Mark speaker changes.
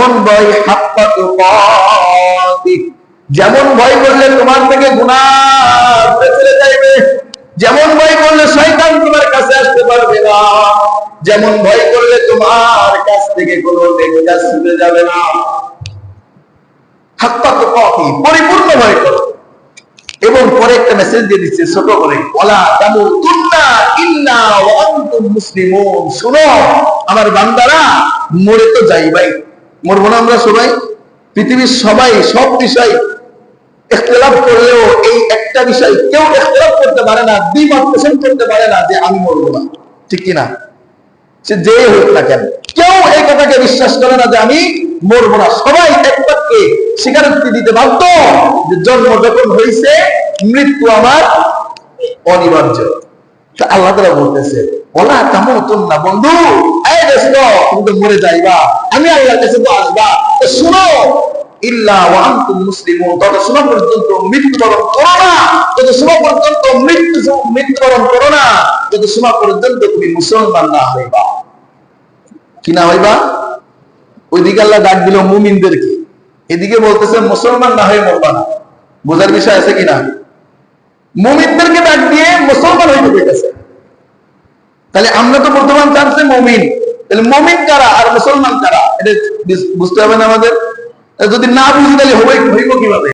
Speaker 1: এমন ভয় যেমন ভয় করলে তোমার থেকে দূরে চলে যাইবে, যেমন ভয় করলে শয়তান তোমার কাছে আসতে পারবে না, যেমন ভয় করলে তোমার কাছ থেকে কোনো নেকিটা ছুটে যাবে না। হাক্কা তুকাতি পরিপূর্ণ ভয় করো। এবং পরে একটা মেসেজ দিয়ে দিচ্ছে, ছোট করে ওলা তামুতুন্না ইল্লা ওয়া আনতুম শুনো, আমার বান্দারা মরে তো যাইবাই। মরবো না আমরা সবাই। পৃথিবীর সবাই সব বিষয় ইখতিলাফ করলেও এই একটা বিষয় কেউ ইখতিলাফ করতে পারে না, দ্বিমত পোষণ করতে পারে না যে আমি মরবো না। ঠিক কি না সে যে হোক না কেন। কেউ এই কথাকে বিশ্বাস করে না যে আমি মরবো না। সবাই একবারকে স্বীকারোক্তি দিতে বাধ্য যে জন্ম যখন হয়েছে মৃত্যু আমার অনিবার্য। আল্লাহ তারা বলতেছে তেমন নতুন না বন্ধু। এই দোস্ত তুমি তো মরে যাইবা। আমি আল্লাহর কাছে তো আসবা তো শুনো ওইদিকে ডাক দিল মুমিনদেরকে এদিকে বলতেছে মুসলমান না হয়ে মরবা না। বোঝার বিষয় আছে কিনা মুমিনদেরকে ডাক দিয়ে মুসলমান হইতে পেতেছে তাহলে আমরা তো বর্তমান চান্সে মমিন। তাহলে মমিন কারা আর মুসলমান কারা? এটা বুঝতে হবে না আমাদের। যদি না বুঝি তাহলে হইব কীভাবে?